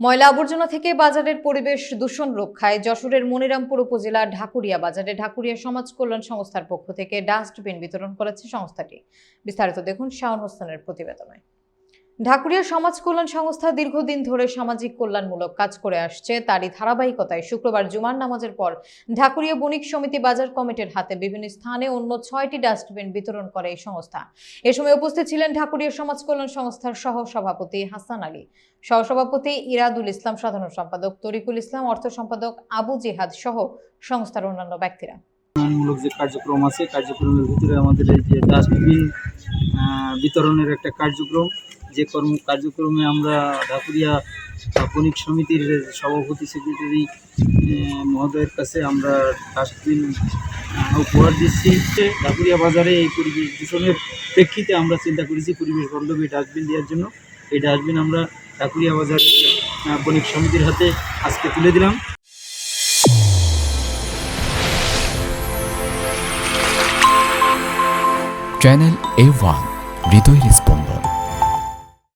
ময়লা আবর্জনা থেকে বাজারের পরিবেশ দূষণ রক্ষায় যশোরের মনিরামপুর উপজেলার ঢাকুরিয়া বাজারে ঢাকুরিয়া সমাজ কল্যাণ সংস্থার পক্ষ থেকে ডাস্টবিন বিতরণ করেছে সংস্থাটি। বিস্তারিত দেখুন শাহন হোসেনের প্রতিবেদনে। ঢাকুরিয়া সমাজ কল্যাণ সংস্থা দীর্ঘদিন ধরে সামাজিক কল্যাণমূলক কাজ করে আসছে। তারই ধারাবাহিকতায় শুক্রবার জুমার নামাজের পর ঢাকুরিয়া বণিক সমিতি বাজার কমিটির হাতে বিভিন্ন স্থানে অন্য ছয়টি ডাস্টবিন বিতরণ করে এই সংস্থা। এ সময় উপস্থিত ছিলেন ঢাকুরিয়া সমাজ কল্যাণ সংস্থার সহ সভাপতি হাসান আলী। সহসভাপতি ইরাদুল ইসলাম, সাধারণ সম্পাদক তরিকুল ইসলাম, অর্থ সম্পাদক আবু জিহাদ সহ সংস্থার অন্যান্য ব্যক্তিরা। উন্নয়নমূলক যে কার্যক্রম আছে, কার্যক্রমের ভিতরে আমাদের এই যে ডাস্টবিন বিতরণের একটা কার্যক্রম যে কর্ম কার্যক্রমে আমরা ঢাকুরিয়া বণিক সমিতির সভাপতি সেক্রেটারি মহোদয়ের কাছে আমরা ডাস্টবিন উপহার দিচ্ছি। ঢাকুরিয়া বাজারে এই পরিবেশ দূষণের প্রেক্ষিতে আমরা চিন্তা করেছি পরিবেশ বান্ধব ডাস্টবিন দেওয়ার জন্য। এই ডাস্টবিন আমরা ঢাকুরিয়া বাজার বণিক সমিতির হাতে আজকে তুলে দিলাম। চ্যানেল এ ওয়ান, হৃদয়ের স্পন্দন।